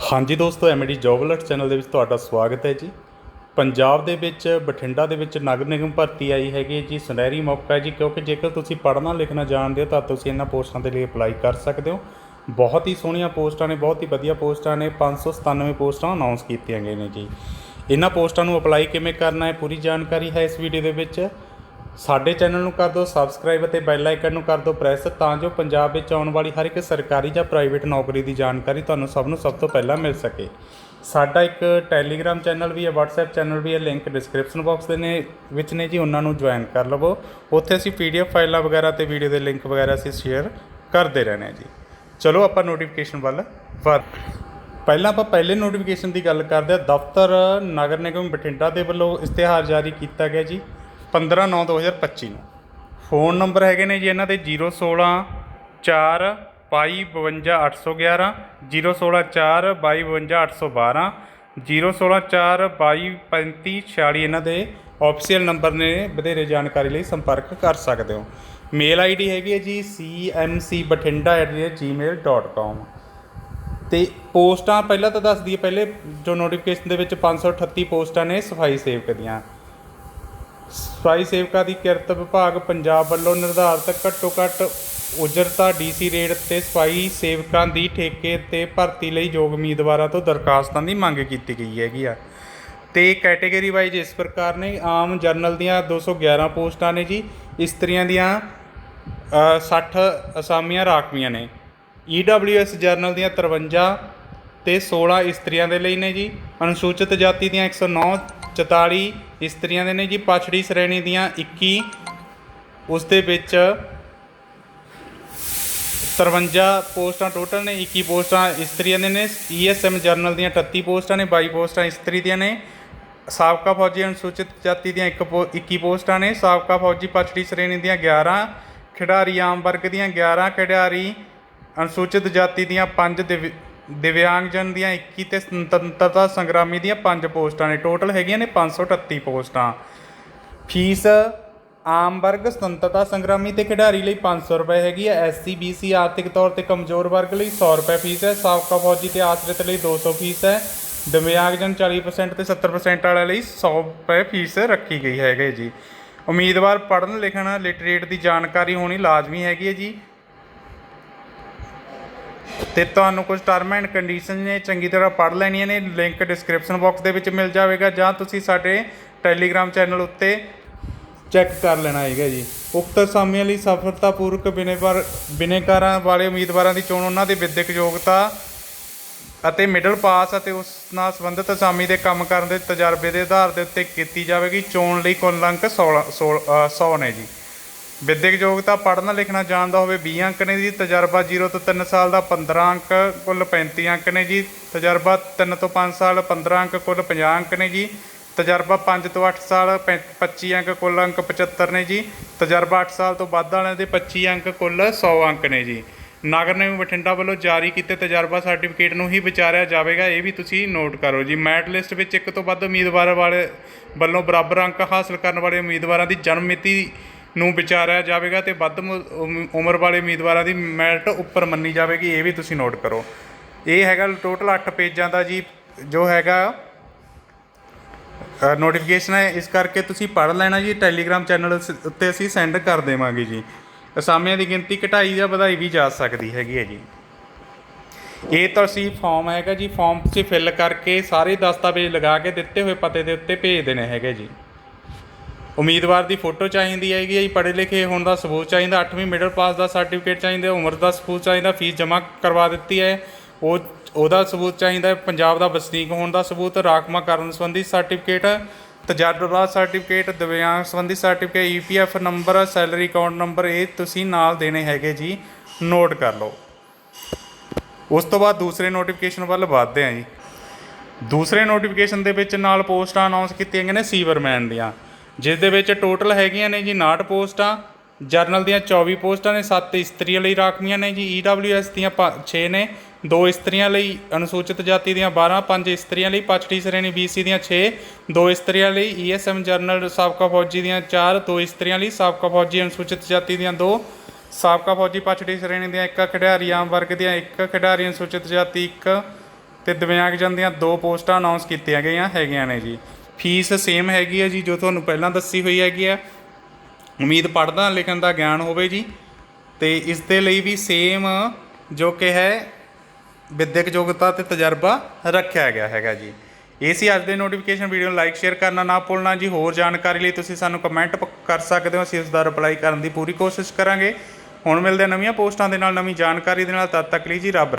ਹਾਂਜੀ ਦੋਸਤੋ MD job alert channel ਦੇ ਵਿੱਚ ਤੁਹਾਡਾ ਸਵਾਗਤ ਹੈ ਜੀ। ਪੰਜਾਬ ਦੇ ਵਿੱਚ, ਬਠਿੰਡਾ ਦੇ ਵਿੱਚ ਨਗਰ ਨਿਗਮ ਭਰਤੀ ਆਈ ਹੈਗੀ ਜੀ। ਸੁਨਹਿਰੀ ਮੌਕਾ ਹੈ ਜੀ, ਕਿਉਂਕਿ ਜੇਕਰ ਤੁਸੀਂ ਪੜ੍ਹਨਾ ਲਿਖਣਾ ਜਾਣਦੇ ਹੋ ਤਾਂ ਤੁਸੀਂ ਇਹਨਾਂ ਪੋਸਟਾਂ ਦੇ ਲਈ ਅਪਲਾਈ ਕਰ ਸਕਦੇ ਹੋ। ਬਹੁਤ ਹੀ ਸੋਹਣੀਆਂ ਪੋਸਟਾਂ ਨੇ, ਬਹੁਤ ਹੀ ਵਧੀਆ ਪੋਸਟਾਂ ਨੇ 597 ਪੋਸਟਾਂ ਅਨਾਉਂਸ ਕੀਤੀਆਂ ਗਈਆਂ ਨੇ ਜੀ। ਇਹਨਾਂ ਪੋਸਟਾਂ ਨੂੰ ਅਪਲਾਈ ਕਿਵੇਂ ਕਰਨਾ ਹੈ, ਪੂਰੀ ਜਾਣਕਾਰੀ ਹੈ ਇਸ ਵੀਡੀਓ ਦੇ ਵਿੱਚ। ਸਾਡੇ ਚੈਨਲ ਨੂੰ ਕਰ ਦਿਓ ਸਬਸਕ੍ਰਾਈਬ ਅਤੇ ਬੈਲ ਆਈਕਨ ਨੂੰ ਕਰ ਦਿਓ ਪ੍ਰੈਸ, ਤਾਂ ਜੋ ਪੰਜਾਬ ਵਿੱਚ ਆਉਣ ਵਾਲੀ ਹਰ ਇੱਕ ਸਰਕਾਰੀ ਜਾਂ ਪ੍ਰਾਈਵੇਟ ਨੌਕਰੀ ਦੀ ਜਾਣਕਾਰੀ ਤੁਹਾਨੂੰ ਸਭ ਨੂੰ ਸਭ ਤੋਂ ਪਹਿਲਾਂ ਮਿਲ ਸਕੇ। ਸਾਡਾ ਇੱਕ ਟੈਲੀਗ੍ਰਾਮ ਚੈਨਲ ਵੀ ਹੈ, WhatsApp ਚੈਨਲ ਵੀ ਹੈ, ਲਿੰਕ ਡਿਸਕ੍ਰਿਪਸ਼ਨ ਬਾਕਸ ਦੇ ਨੇ, ਵਿੱਚ ਨੇ ਜੀ, ਉਹਨਾਂ ਨੂੰ ਜੁਆਇਨ ਕਰ ਲਵੋ। ਉੱਥੇ ਅਸੀਂ PDF ਫਾਈਲਾਂ ਵਗੈਰਾ ਤੇ ਵੀਡੀਓ ਦੇ ਲਿੰਕ ਵਗੈਰਾ ਅਸੀਂ ਸ਼ੇਅਰ ਕਰਦੇ ਰਹਿੰਦੇ ਹਾਂ ਜੀ। ਚਲੋ ਆਪਾਂ ਨੋਟੀਫਿਕੇਸ਼ਨ ਵੱਲ ਵਰ ਪਹਿਲਾਂ ਆਪਾਂ ਪਹਿਲੇ ਨੋਟੀਫਿਕੇਸ਼ਨ ਦੀ ਗੱਲ ਕਰਦੇ ਹਾਂ। ਦਫ਼ਤਰ, ਨਗਰ ਨਿਗਮ, ਬਠਿੰਡਾ ਦੇ ਵੱਲੋਂ ਇਸ਼ਤਿਹਾਰ ਜਾਰੀ ਕੀਤਾ ਗਿਆ ਜੀ। 15/9/2025 ਨੂੰ ਫੋਨ ਨੰਬਰ ਹੈਗੇ ਨੇ ਜੀ ਇਹਨਾਂ ਦੇ 016 4 2252811 016 4 2252812 016 4 22536 ਇਹਨਾਂ ਦੇ ਆਫੀਸ਼ੀਅਲ ਨੰਬਰ ਨੇ ਵਧੇਰੇ ਜਾਣਕਾਰੀ ਲਈ ਸੰਪਰਕ ਕਰ ਸਕਦੇ ਹੋ। ਮੇਲ ਆਈਡੀ ਹੈਗੀ ਹੈ ਜੀ cmcbatinda@gmail.com ਤੇ ਪੋਸਟਾਂ ਪਹਿਲਾਂ ਤਾਂ ਦੱਸ ਦਈਏ, ਪਹਿਲੇ ਜੋ ਨੋਟੀਫਿਕੇਸ਼ਨ ਦੇ ਵਿੱਚ 538 ਪੋਸਟਾਂ ਨੇ ਸਫ਼ਾਈ ਸੇਵਕ ਦੀਆਂ। ਸਫ਼ਾਈ ਸੇਵਕਾਂ ਦੀ ਕਿਰਤ ਵਿਭਾਗ ਪੰਜਾਬ ਵੱਲੋਂ ਨਿਰਧਾਰਤ ਘੱਟੋ ਘੱਟ ਉਜਰਤਾ ਡੀਸੀ ਰੇਟ ਤੇ ਸਫ਼ਾਈ ਸੇਵਕਾਂ ਦੀ ਠੇਕੇ ਤੇ ਭਰਤੀ ਲਈ ਯੋਗ ਉਮੀਦਵਾਰਾਂ ਤੋਂ ਦਰਖਾਸਤਾਂ ਦੀ ਮੰਗ ਕੀਤੀ ਗਈ ਹੈਗੀ ਆ। ਤੇ ਕੈਟਾਗਰੀ ਵਾਈਜ਼ ਇਸ ਪ੍ਰਕਾਰ ਨੇ ਆਮ ਜਰਨਲ ਦੀਆਂ 211 ਪੋਸਟਾਂ ਨੇ ਜੀ ਇਸਤਰੀਆਂ ਦੀਆਂ ਅ, 60 ਅਸਾਮੀਆਂ ਰਾਖਵੀਆਂ ਨੇ। EWS ਜਰਨਲ ਦੀਆਂ 53 ਤੇ 16 ਇਸਤਰੀਆਂ ਦੇ ਲਈ ਨੇ ਜੀ। ਅਨੁਸੂਚਿਤ ਜਾਤੀ ਦੀਆਂ 109 44 ਇਸਤਰੀਆਂ ਦੇ ਨੇ ਜੀ। ਪਛੜੀ ਸ਼੍ਰੇਣੀ ਦੀਆਂ 21 ਉਸ ਦੇ ਵਿੱਚ 53 ਪੋਸਟਾਂ ਟੋਟਲ ਨੇ 21 ਪੋਸਟਾਂ ਇਸਤਰੀਆਂ ਦੇ ਨੇ। ESM ਜਰਨਲ ਦੀਆਂ 38 ਪੋਸਟਾਂ ਨੇ 22 ਪੋਸਟਾਂ ਇਸਤਰੀ ਦੀਆਂ ਨੇ। ਸਾਬਕਾ ਫੌਜੀ ਅਨੁਸੂਚਿਤ ਜਾਤੀ ਦੀਆਂ ਇੱਕ ਪੋ- 21 ਪੋਸਟਾਂ ਨੇ। ਸਾਬਕਾ ਫੌਜੀ ਪਛੜੀ ਸ਼੍ਰੇਣੀ ਦੀਆਂ 11 ਖਿਡਾਰੀ ਆਮ ਵਰਗ ਦੀਆਂ 11 ਖਿਡਾਰੀ ਅਨੁਸੂਚਿਤ ਜਾਤੀ ਦੀਆਂ 5 ਦਿਵਿਆਂਗਜਨ ਦੀਆਂ 21 ਤੇ ਸੁਤੰਤਰਤਾ ਸੰਗਰਾਮੀ ਦੀਆਂ 5 ਪੋਸਟਾਂ ਨੇ। ਟੋਟਲ ਹੈਗੀਆਂ ਨੇ 538 ਪੋਸਟਾਂ। ਫੀਸ ਆਮ ਵਰਗ ਸੁਤੰਤਰਤਾ ਸੰਗਰਾਮੀ ਤੇ ਖਿਡਾਰੀ ਲਈ 500 ਰੁਪਏ ਹੈਗੀ ਹੈ। ਐਸਸੀ ਬੀਸੀ ਆਰਥਿਕ ਤੌਰ ਤੇ ਕਮਜ਼ੋਰ ਵਰਗ ਲਈ 100 ਰੁਪਏ ਫੀਸ ਹੈ। ਸਾਬਕਾ ਫੌਜੀ ਤੇ ਆਸਰਿਤ ਲਈ 200 ਫੀਸ ਹੈ। ਦਿਵਿਆਂਗਜਨ 40% ਤੇ 70% ਵਾਲਿਆਂ ਲਈ 100 ਰੁਪਏ ਫੀਸ ਰੱਖੀ ਗਈ ਹੈਗੇ ਜੀ। ਉਮੀਦਵਾਰ ਪੜ੍ਹਨ, ਲਿਖਣ ਲਿਟਰੇਟ ਦੀ ਜਾਣਕਾਰੀ ਹੋਣੀ ਲਾਜ਼ਮੀ ਹੈਗੀ ਹੈ ਜੀ। ਤੇ ਤੁਹਾਨੂੰ ਕੁਝ ਟਰਮ ਐਂਡ ਕੰਡੀਸ਼ਨ ਨੇ, ਚੰਗੀ ਤਰ੍ਹਾਂ ਪੜ੍ਹ ਲੈਣੀਆਂ ਨੇ ਲਿੰਕ ਡਿਸਕ੍ਰਿਪਸ਼ਨ ਬਾਕਸ ਦੇ ਵਿੱਚ ਮਿਲ ਜਾਵੇਗਾ ਜਾਂ ਤੁਸੀਂ ਸਾਡੇ ਟੈਲੀਗ੍ਰਾਮ ਚੈਨਲ ਉੱਤੇ ਚੈੱਕ ਕਰ ਲੈਣਾ ਹੈਗਾ ਜੀ। ਉਕਤ ਅਸਾਮੀਆਂ ਲਈ ਸਫਲਤਾਪੂਰਵਕ ਬਿਨੇਵਾਰ ਬਿਨੇਕਾਰਾਂ ਵਾਲੇ ਉਮੀਦਵਾਰਾਂ ਦੀ ਚੋਣ, ਉਹਨਾਂ ਦੇ ਵਿਦਿਅਕ ਯੋਗਤਾ ਅਤੇ ਮਿਡਲ ਪਾਸ ਅਤੇ ਉਸ ਨਾਲ ਸੰਬੰਧਿਤ ਅਸਾਮੀ ਦੇ ਕੰਮ ਕਰਨ ਦੇ ਤਜਰਬੇ ਦੇ ਆਧਾਰ ਦੇ ਉੱਤੇ ਕੀਤੀ ਜਾਵੇਗੀ। ਚੋਣ ਲਈ ਕੁੱਲ ਅੰਕ 16 100 ਨੇ ਜੀ। ਵਿਦਿਅਕ ਯੋਗਤਾ ਪੜ੍ਹਨਾ ਲਿਖਣਾ ਜਾਣਦਾ ਹੋਵੇ 20 ਅੰਕ ਨੇ ਜੀ, ਤਜਰਬਾ 0 ਤੋਂ 3 ਸਾਲ ਦਾ 15 ਅੰਕ ਕੁੱਲ 35 ਅੰਕ ਨੇ ਜੀ, ਤਜਰਬਾ 3 ਤੋਂ 5 ਸਾਲ 15 ਅੰਕ ਕੁੱਲ 50 ਅੰਕ ਨੇ ਜੀ, ਤਜਰਬਾ 5 ਤੋਂ 8 ਸਾਲ, ਪੈ- 25 ਅੰਕ ਕੁੱਲ ਅੰਕ 75 ਨੇ ਜੀ, ਤਜਰਬਾ 8 ਸਾਲ ਤੋਂ ਵੱਧ ਵਾਲਿਆਂ ਦੇ 25 ਅੰਕ ਕੁੱਲ 100 ਅੰਕ ਨੇ ਜੀ। ਨਗਰ ਨਿਗਮ ਬਠਿੰਡਾ ਵੱਲੋਂ ਜਾਰੀ ਕੀਤੇ ਤਜਰਬਾ ਸਰਟੀਫਿਕੇਟ ਨੂੰ ਹੀ ਵਿਚਾਰਿਆ ਜਾਵੇਗਾ, ਇਹ ਵੀ ਤੁਸੀਂ ਨੋਟ ਕਰੋ ਜੀ। ਮੈਟ ਲਿਸਟ ਵਿੱਚ ਇੱਕ ਤੋਂ ਵੱਧ ਉਮੀਦਵਾਰ ਵਾਲੇ ਵੱਲੋਂ ਬਰਾਬਰ ਅੰਕ ਹਾਸਲ ਕਰਨ ਵਾਲੇ ਉਮੀਦਵਾਰਾਂ ਦੀ ਜਨਮ ਮਿਤੀ ਨੂੰ ਵਿਚਾਰਿਆ ਜਾਵੇਗਾ ਤੇ ਵੱਧ ਉਮ- ਉਮਰ ਵਾਲੇ ਉਮੀਦਵਾਰਾਂ ਦੀ ਮੈਰਿਟ ਉੱਪਰ ਮੰਨੀ ਜਾਵੇਗੀ, ਇਹ ਵੀ ਤੁਸੀਂ ਨੋਟ ਕਰੋ। ਇਹ ਹੈਗਾ ਟੋਟਲ 8 ਪੇਜਾਂ ਦਾ ਜੀ, ਜੋ ਹੈਗਾ ਨੋਟੀਫਿਕੇਸ਼ਨ ਹੈ। ਇਸ ਕਰਕੇ ਤੁਸੀਂ ਪੜ੍ਹ ਲੈਣਾ ਜੀ, ਟੈਲੀਗ੍ਰਾਮ ਚੈਨਲ ਉੱਤੇ ਅਸੀਂ ਸੈਂਡ ਕਰ ਦੇਵਾਂਗੇ ਜੀ। ਅਸਾਮੀਆਂ ਦੀ ਗਿਣਤੀ ਘਟਾਈ ਜਾਂ ਵਧਾਈ ਵੀ ਜਾ ਸਕਦੀ ਹੈਗੀ ਹੈ ਜੀ। ਇਹ ਤਾਂ ਤੁਸੀਂ ਫਾਰਮ ਹੈਗਾ ਜੀ ਫਾਰਮ ਤੁਸੀਂ ਫਿਲ ਕਰਕੇ ਸਾਰੇ ਦਸਤਾਵੇਜ਼ ਲਗਾ ਕੇ ਦਿੱਤੇ ਹੋਏ ਪਤੇ ਦੇ ਉੱਤੇ ਭੇਜ ਦੇਣੇ ਹੈਗੇ ਜੀ। ਉਮੀਦਵਾਰ ਦੀ ਫੋਟੋ ਚਾਹੀਦੀ ਹੈਗੀ ਹੈ ਜੀ, ਪੜ੍ਹੇ ਲਿਖੇ ਹੋਣ ਦਾ ਸਬੂਤ ਚਾਹੀਦਾ 8ਵੀਂ ਮਿਡਲ ਪਾਸ ਦਾ ਸਰਟੀਫਿਕੇਟ ਚਾਹੀਦਾ, ਉਮਰ ਦਾ ਸਬੂਤ ਚਾਹੀਦਾ ਫੀਸ ਜਮ੍ਹਾਂ ਕਰਵਾ ਦਿੱਤੀ ਹੈ। ਉਹ, ਉਹਦਾ ਸਬੂਤ ਚਾਹੀਦਾ ਹੈ, ਪੰਜਾਬ ਦਾ ਵਸਨੀਕ ਹੋਣ ਦਾ ਸਬੂਤ ਰਾਖਵਾਂਕਰਨ ਸੰਬੰਧੀ ਸਰਟੀਫਿਕੇਟ ਤਜਰਬਾ ਸਰਟੀਫਿਕੇਟ ਦਿਵਿਆਂਗ ਸੰਬੰਧੀ certificate EPF number salary account number ਇਹ ਤੁਸੀਂ ਨਾਲ ਦੇਣੇ ਹੈਗੇ ਜੀ ਨੋਟ ਕਰ ਲਓ। ਉਸ ਤੋਂ ਬਾਅਦ ਦੂਸਰੇ ਨੋਟੀਫਿਕੇਸ਼ਨ ਵੱਲ ਵਧਦੇ ਹਾਂ ਜੀ। ਦੂਸਰੇ ਨੋਟੀਫਿਕੇਸ਼ਨ ਦੇ ਵਿੱਚ ਨਾਲ ਪੋਸਟਾਂ ਅਨਾਉਂਸ ਕੀਤੀਆਂ ਗਈਆਂ ਨੇ ਸੀਵਰਮੈਨ ਦੀਆਂ। ਜਿਸ ਦੇ ਵਿੱਚ ਟੋਟਲ ਹੈਗੀਆਂ ਨੇ ਜੀ 59 ਪੋਸਟਾਂ, ਜਰਨਲ ਦੀਆਂ 24 ਪੋਸਟਾਂ ਨੇ 7 ਇਸਤਰੀਆਂ ਲਈ ਰਾਖਵੀਆਂ ਨੇ ਜੀ EWS ਦੀਆਂ 6 ਨੇ 2 ਇਸਤਰੀਆਂ ਲਈ ਅਨੁਸੂਚਿਤ ਜਾਤੀ ਦੀਆਂ 12 5 ਇਸਤਰੀਆਂ ਲਈ ਪਛੜੀ ਸ਼੍ਰੇਣੀ BC ਦੀਆਂ 6 2 ਇਸਤਰੀਆਂ ਲਈ ESM ਜਰਨਲ ਸਾਬਕਾ ਫੌਜੀ ਦੀਆਂ 4 2 ਇਸਤਰੀਆਂ ਲਈ ਸਾਬਕਾ ਫੌਜੀ ਅਨੁਸੂਚਿਤ ਜਾਤੀ ਦੀਆਂ 2 ਸਾਬਕਾ ਫੌਜੀ ਪਛੜੀ ਸ਼੍ਰੇਣੀ ਦੀਆਂ ਇੱਕ, ਖਿਡਾਰੀ ਆਮ ਵਰਗ ਦੀਆਂ ਇੱਕ, ਖਿਡਾਰੀ ਅਨੁਸੂਚਿਤ ਜਾਤੀ ਇੱਕ ਤੇ ਦਿਵਿਆਂਗਜਨ ਦੀਆਂ ਦੋ ਪੋਸਟਾਂ ਅਨਾਉਂਸ ਕੀਤੀਆਂ ਗਈਆਂ ਹੈਗੀਆਂ ਨੇ ਜੀ। ਫੀਸ ਸੇਮ ਹੈਗੀ ਹੈ ਜੀ, ਜੋ ਤੁਹਾਨੂੰ ਪਹਿਲਾਂ ਦੱਸੀ ਹੋਈ ਹੈਗੀ ਹੈ ਉਮੀਦ ਪੜ੍ਹਦਾ ਲਿਖਣ ਦਾ ਗਿਆਨ ਹੋਵੇ ਜੀ। ਤੇ ਇਸ ਦੇ ਲਈ ਵੀ ਸੇਮ ਜੋ ਕਿ ਹੈ ਵਿਦਿਅਕ ਯੋਗਤਾ ਤੇ ਤਜਰਬਾ ਰੱਖਿਆ ਗਿਆ ਹੈਗਾ ਜੀ। ਇਹ ਸੀ ਅੱਜ ਦੇ ਨੋਟੀਫਿਕੇਸ਼ਨ ਵੀਡੀਓ ਨੂੰ ਲਾਈਕ ਸ਼ੇਅਰ ਕਰਨਾ ਨਾ ਭੁੱਲਣਾ ਜੀ। ਹੋਰ ਜਾਣਕਾਰੀ ਲਈ ਤੁਸੀਂ ਸਾਨੂੰ ਕਮੈਂਟ ਕਰ ਸਕਦੇ ਹੋ। ਅਸੀਂ ਉਸ ਦਾ ਰਿਪਲਾਈ ਕਰਨ ਦੀ ਪੂਰੀ ਕੋਸ਼ਿਸ਼ ਕਰਾਂਗੇ। ਹੁਣ ਮਿਲਦੇ ਨਵੀਆਂ ਪੋਸਟਾਂ ਦੇ ਨਾਲ, ਨਵੀਂ ਜਾਣਕਾਰੀ ਦੇ ਨਾਲ। ਤਦ ਤੱਕ ਲਈ ਜੀ ਰੱਬ